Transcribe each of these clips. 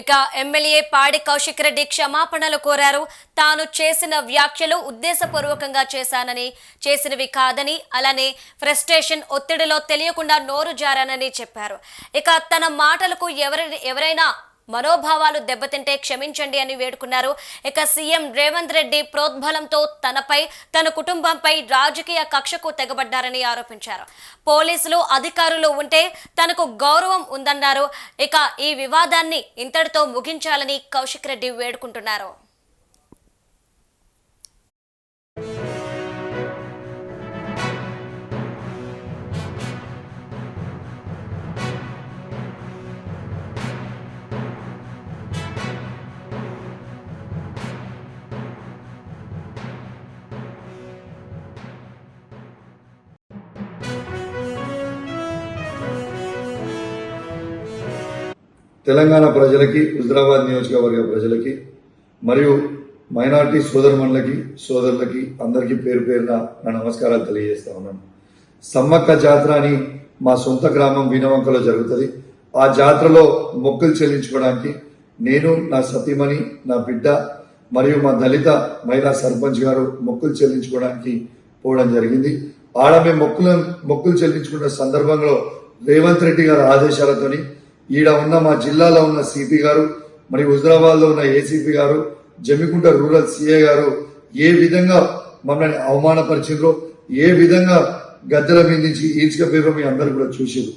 ఇక ఎమ్మెల్యే పాడి కౌశిక్ రెడ్డి క్షమాపణలు కోరారు. తాను చేసిన వ్యాఖ్యలు ఉద్దేశపూర్వకంగా చేశానని చేసినవి కాదని అలానే ఫ్రస్ట్రేషన్ ఒత్తిడిలో తెలియకుండా నోరు జారానని చెప్పారు. ఇక తన మాటలకు ఎవరి ఎవరైనా మనోభావాలు దెబ్బతింటే క్షమించండి అని వేడుకున్నారు. ఇక సీఎం రేవంత్ రెడ్డి ప్రోద్బలంతో తనపై తన కుటుంబంపై రాజకీయ కక్షకు తెగబడ్డారని ఆరోపించారు. పోలీసులు అధికారులు ఉంటే తనకు గౌరవం ఉందన్నారు. ఇక ఈ వివాదాన్ని ఇంతటితో ముగించాలని కౌశిక్ రెడ్డి వేడుకుంటున్నారు. తెలంగాణ ప్రజలకి హుజరాబాద్ నియోజకవర్గ ప్రజలకి మరియు మైనార్టీ సోదరుమణులకి సోదరులకి అందరికీ పేరు పేరున నా నమస్కారాలు తెలియజేస్తా ఉన్నాను. సమ్మక్క జాతర అని మా సొంత గ్రామం వినవంకలో జరుగుతుంది. ఆ జాతరలో మొక్కులు చెల్లించుకోవడానికి నేను నా సతీమణి నా బిడ్డ మరియు మా దళిత మహిళా సర్పంచ్ గారు మొక్కులు చెల్లించుకోవడానికి పోవడం జరిగింది. ఆడ మేము మొక్కులను మొక్కులు చెల్లించుకున్న సందర్భంలో రేవంత్ రెడ్డి గారి ఆదేశాలతోని ఈడ ఉన్న మా జిల్లాలో ఉన్న సిపి గారు మరి హుజరాబాద్లో ఉన్న ఏసీపీ గారు జమ్మికుంట రూరల్ సిఏ గారు ఏ విధంగా మమ్మల్ని అవమానపరిచిండ్రో ఏ విధంగా గద్దెల మీద నుంచి ఈడ్చుకపోయారో మీ అందరు కూడా చూసారు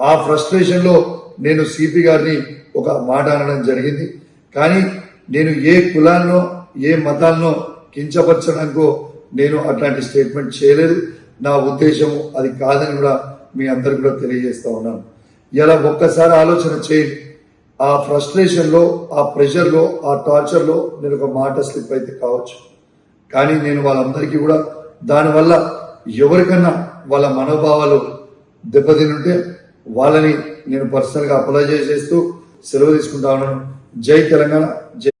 ఆ ఫ్రస్ట్రేషన్లో నేను సిపి గారిని ఒక మాట అనడం జరిగింది. కానీ నేను ఏ కులాన్నో ఏ మతాన్నో కించపరచడానికో నేను అట్లాంటి స్టేట్మెంట్ చేయలేదు. నా ఉద్దేశం అది కాదని కూడా మీ అందరికి కూడా తెలియజేస్తా ఉన్నాను. ఇలా ఒక్కసారి ఆలోచన చేయండి ఆ ఫ్రస్ట్రేషన్లో ఆ ప్రెషర్లో ఆ టార్చర్లో నేను ఒక మాట స్లిప్ అయితే కావచ్చు. కానీ నేను వాళ్ళందరికీ కూడా దానివల్ల ఎవరికన్నా వాళ్ళ మనోభావాలు దెబ్బతినుంటే వాళ్ళని నేను పర్సనల్గా అప్లై చేస్తూ సెలవు తీసుకుంటా ఉన్నాను. జై తెలంగాణ జై